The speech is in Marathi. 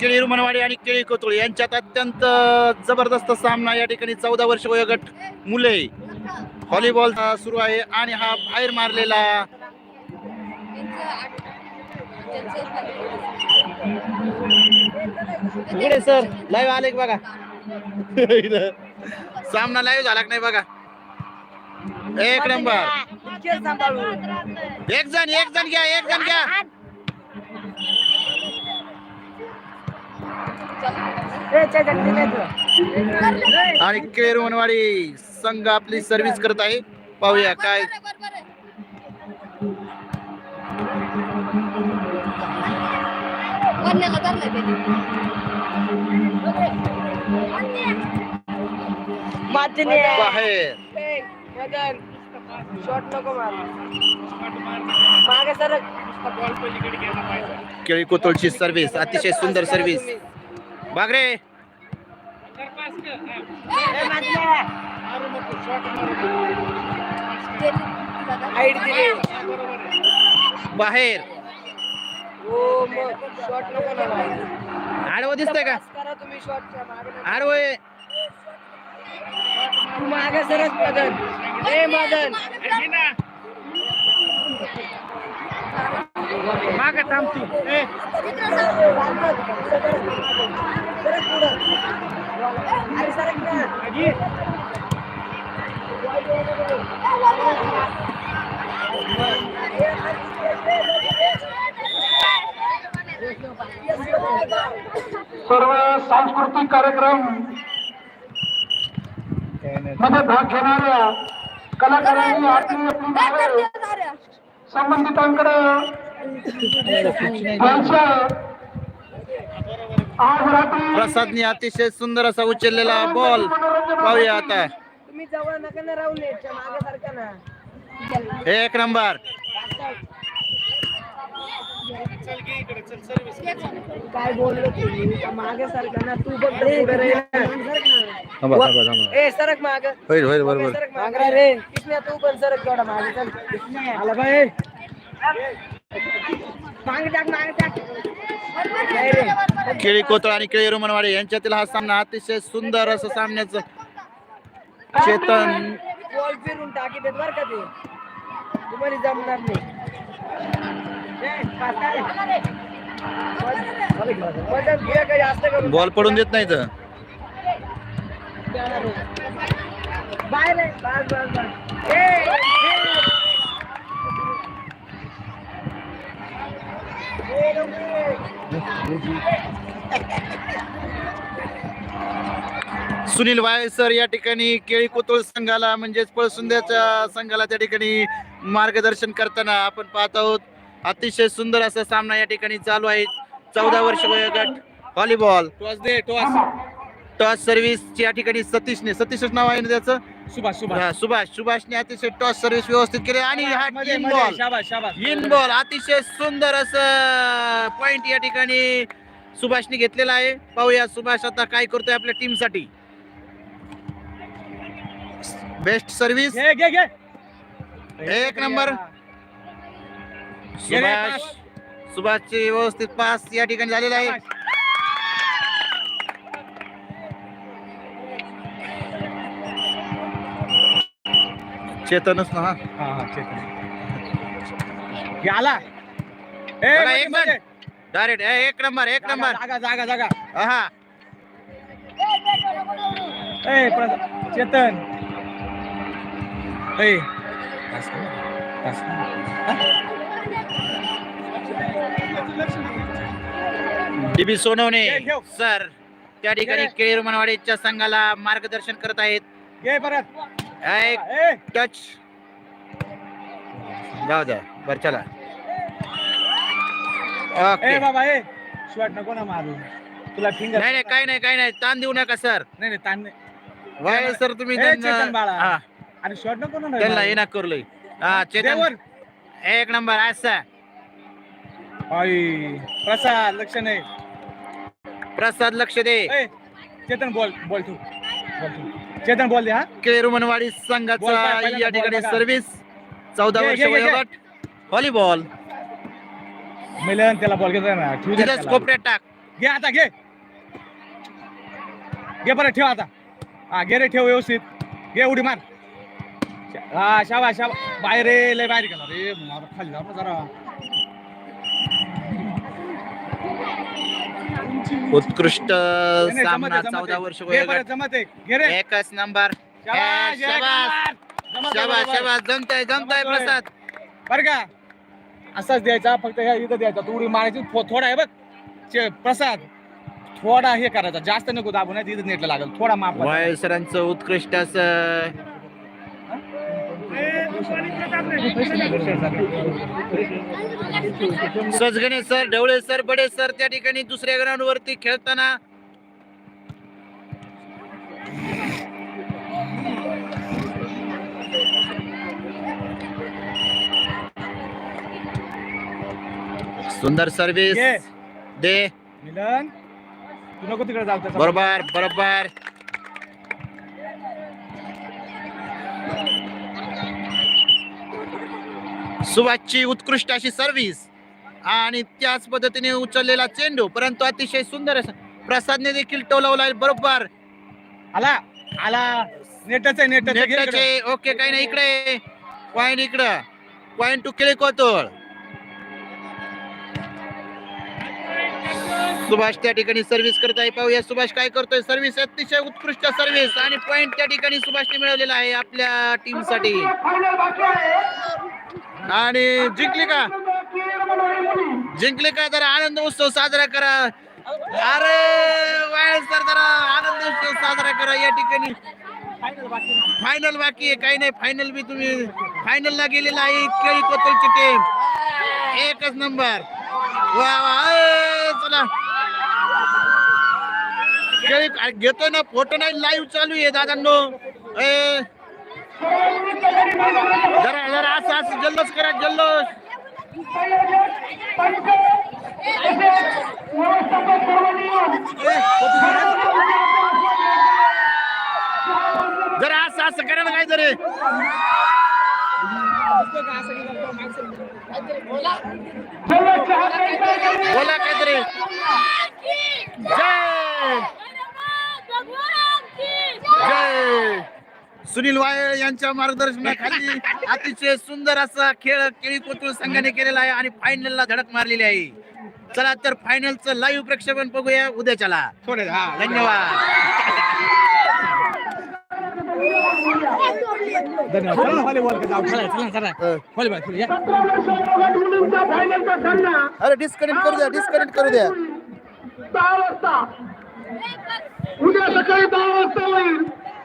केळी रुमनवाडी आणि केळी कोथळी यांच्यात अत्यंत जबरदस्त सामना या ठिकाणी चौदा वर्ष वयोगट मुले व्हॉलीबॉल सुरू आहे आणि हा बाहेर मारलेला इकडे सर लाईव्ह आले का बघा. सामना लाईव्ह झाला का नाही बघा? एक नंबर. एक जण एक जण घ्या एक जण घ्या. आणि केरवणवाडी संघ आपली सर्व्हिस करत आहे. पाहूया काय. बाहेर शॉट नको मार. मागे सर केळी कोतळची सर्व्हिस अतिशय सुंदर सर्व्हिस बागरे. बाहेर. हो. आडवं दिसतंय का. आडवं आहे. मागे सरच मदन. ए मदन. मागं थांब तू ए, सरक पुढं. अरे सरक ना. सर्व सांस्कृतिक कार्यक्रममध्ये भाग घेणाऱ्या कलाकारांनी आपली आपली नावे संबंधितांकडे प्रसादने अतिशय सुंदर असा उचललेला बॉल पाहूया आता. तुम्ही जवळ नका ना राहू नेटच्या मागे सारखा ना. एक नंबर. काय बोललो तुम्ही? मागे सारखा ना. तू बघ रे ए सरक माग. होईल होईल बरोबर. सरक माग. रे कृष्णा तू पण सरक थोडा मागे चल. आला बाई. केळी कोतळ आणि केळी रुमनवाडी यांच्यातील हा सामना अतिशय सुंदर असं सामन्याचं चेतन बॉल फिरून टाकी देत बर का ते. तुम्हाला जमणार नाही. बॉल पडून देत नाही तर. बाहेर बस बस ए, ए. सुनील वायसर या ठिकाणी केळी कोतळ संघाला म्हणजेच पळसुंद्याच्या संघाला त्या ठिकाणी मार्गदर्शन करताना आपण पाहत आहोत. अतिशय सुंदर असा सामना या ठिकाणी चालू आहे. चौदा वर्ष वयोगट व्हॉलीबॉल. टॉस दे टॉस. टॉस सर्व्हिस या ठिकाणी सतीशने. सतीशच नाव आहे ना त्याचं? सुभाष सुभाष. सुभाष सुभाषने अतिशय टॉस सर्व्हिस व्यवस्थित केली आणि हा मध्ये इनमध्ये बॉल शाबास शाबास. इन बॉल अतिशय सुंदर असं पॉइंट या ठिकाणी सुभाषने घेतलेला आहे. पाहूया सुभाष आता काय करतोय आपल्या टीमसाठी. बेस्ट सर्व्हिस घे घे घे. एक नंबर सुभाष. सुभाषचे व्यवस्थित पास या ठिकाणी झालेला आहे. चेतनच ना हा. हा हा चेतन. बघा, मध्ये, एक. डायरेक्ट एक नंबर एक नंबर. जागा जागा जागा. हा ए प्र- चेतन. ए. डीबी सोनवणे घे, घेऊ. सर. त्या ठिकाणी घे. केळी रुमनवाडीच्या संघाला मार्गदर्शन करत आहेत. घे परत. टच जाऊ द्या बर चला. ओके बाबा ए. शॉट नको ना मारू. तुला फिंगर नाही नाही काही नाही काही नाही. ताण देऊ नका सर नाही नाही ताण नाही. वाय सर तुम्ही ए, त्यांना- चेतन बाळा. हा, आणि शॉट नको ना त्यांना हा चेतन. एक नंबर असा आई प्रसाद लक्ष नाही. प्रसाद लक्ष दे. ए चेतन बॉल बॉल ठेव चेतन बॉल दे हा केरुमनवाडी संघाचा या ठिकाणी. सर्व्हिस चौदा वर्ष. वयोगट. व्हॉलीबॉल मिलन त्याला बॉल घेतला ना. ठेवू दे तिथेच त्याला. कोपऱ्यात टाक. घे आता घे. घे बरं ठेव आता. हा घे रे ठेव व्यवस्थित. घे उडी मार. हा शाबा शाबा बाहेर रे लय बाहेर गेला रे. खाली ना जरा. उत्कृष्ट सामना चौदा. वर्ष एकच नंबर. जमताय जमताय. प्रसाद. बरं का? असाच द्यायचा फक्त ह्या इथं द्यायचा. उडी मारायची थोडा आहे बघ. प्रसाद थोडा हे करायचा. जास्त नको दाबू नाही तिथं नेटला लागेल. थोडा माप सरांचं उत्कृष्ट असं सजगणे sir Dhawale sir Bade sir त्या ठिकाणी दुसऱ्या ग्राउंड वरती खेळताना सुंदर सर्व्हिस घे. दे मिलन तू नको तिकडे जाऊ बरोबर बरोबर सुभाषची उत्कृष्ट अशी सर्व्हिस आणि त्याच पद्धतीने उचललेला चेंडू. परंतु अतिशय सुंदर प्रसादने देखील टोलवला बरोबर. आला आला. नेटच नेटच ओके काही नाही इकडे. पॉइंट इकडं. पॉइंट टू केळे कोतोळ. सुभाष त्या ठिकाणी सर्व्हिस करत आहे. पाहूया सुभाष काय करतोय. सर्व्हिस अतिशय उत्कृष्ट सर्व्हिस आणि पॉइंट त्या ठिकाणी सुभाषने मिळवलेला आहे आपल्या टीम आणि जिंकली का? जिंकली का? जरा आनंद उत्सव साजरा करा. अरे वायल सर जरा आनंद उत्सव साजरा करा या ठिकाणी. फायनल बाकी आहे काही नाही. फायनल बी तुम्ही फायनल ला गेलेला आहे केळी कोतलची टीम एकच नंबर वा वा चला. केळी घेतोय ना फोटो नाही लाईव्ह चालू आहे दादांनो. ए जरा जरा असं असं जल्लोष करा जल्लोष. जरा असं असं करा ना काय तरी बोला काहीतरी. जय. जय. सुनील वाये यांच्या मार्गदर्शनाखाली अतिशय सुंदर असा खेळ केळी कोतुळ संघाने केलेला आहे आणि फायनलला धडक मारलेली आहे. चला तर फायनलचं लाईव्ह प्रक्षेपण बघूया उद्याच्याला. थोडे धन्यवाद. धन्यवाद चला सामना अरे डिस्कनेक्ट करू द्या डिस्कनेक्ट करू द्या. दहा वाजता. उद्या सकाळी दहा वाजता होईल.